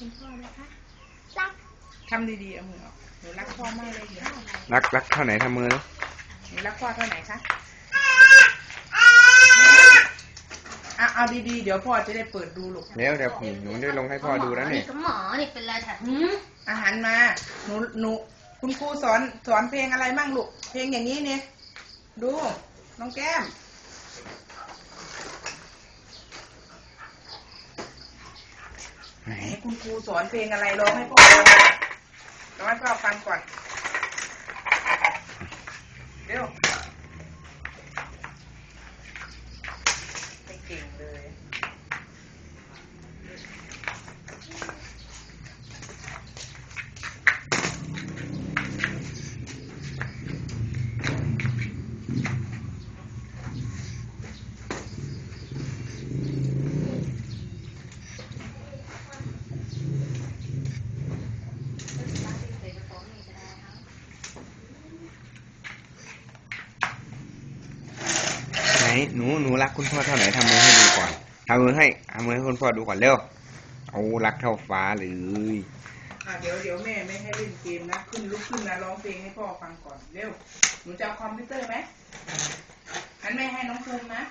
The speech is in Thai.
นูรักคุณพ่อไหมคะ รักทำดีๆเอามือออกหนูรักพ่อมากเลยเดี๋ยวรักรักเท่าไหนทำมือลูกหนูรักพ่อเท่าไหร่คะอะเอาดีๆ เดี๋ยวพ่อจะได้เปิดดูลูกเดี๋ยวเดี๋ยวผมหนูได้ลงให้พ่อดูแล้วนี่ ก็หมอนี่เป็นไรแถบหืมอาหารมา หนูหนูคุณครูสอนสอนเพลงอะไรมั่งลูก เพลงอย่างนี้เนี่ย ดู น้องแก้ม ไหน ไหน คุณครูสอนเพลงอะไรร้องให้พ่อฟังร้องให้พ่อฟังก่อน เร็วไม่เก่งเลย ไหนหนูหนูรักคุณพ่อเท่าไหนทำมือให้ดูก่อนทำมือให้ทำมือให้คุณพ่อดูก่อนเร็วเอารักเท่าฟ้าเลยอะเดี๋ยวเดี๋ยวแม่ไม่ให้เล่นเกมนะ ขึ้นลุกขึ้นนะร้องเพลงให้พ่อฟังก่อนเร็วหนูจะเอาคอมพิวเตอร์ไหมอันแม่ให้น้องภูมินะ